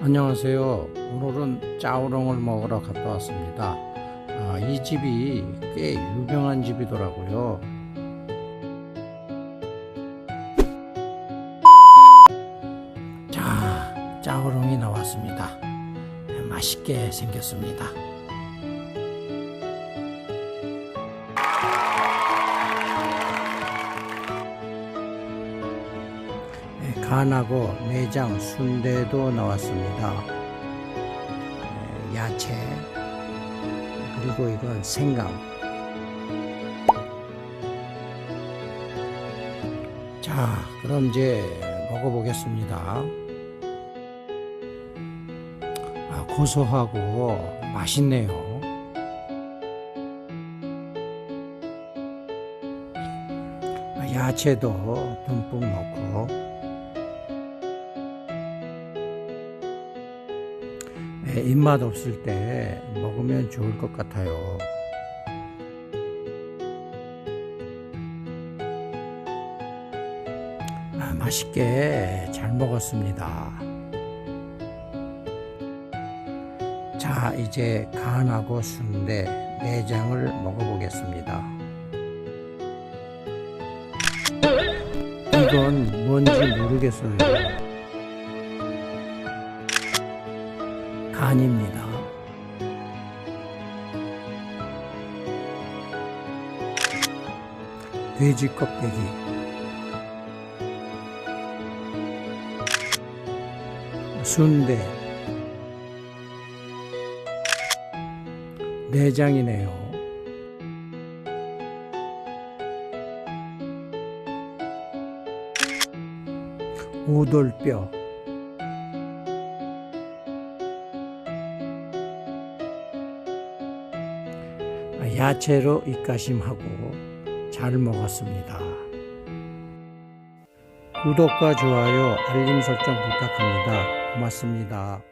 안녕하세요. 오늘은 짜오롱을 먹으러 갔다 왔습니다. 아, 이 집이 꽤 유명한 집이더라고요. 자, 짜오롱이 나왔습니다. 맛있게 생겼습니다. 간하고 내장, 순대도 나왔습니다. 네, 야채, 그리고 이건 생강. 자, 그럼 이제 먹어보겠습니다. 아, 고소하고 맛있네요. 아, 야채도 듬뿍 넣고 입맛 없을 때 먹으면 좋을 것 같아요. 아, 맛있게 잘 먹었습니다. 자, 이제 간하고 순대, 내장을 먹어보겠습니다. 이건 뭔지 모르겠어요. 간입니다. 돼지 껍데기. 순대. 내장이네요. 오돌뼈. 야채로 입가심하고 잘 먹었습니다. 구독과 좋아요, 알림 설정 부탁합니다. 고맙습니다.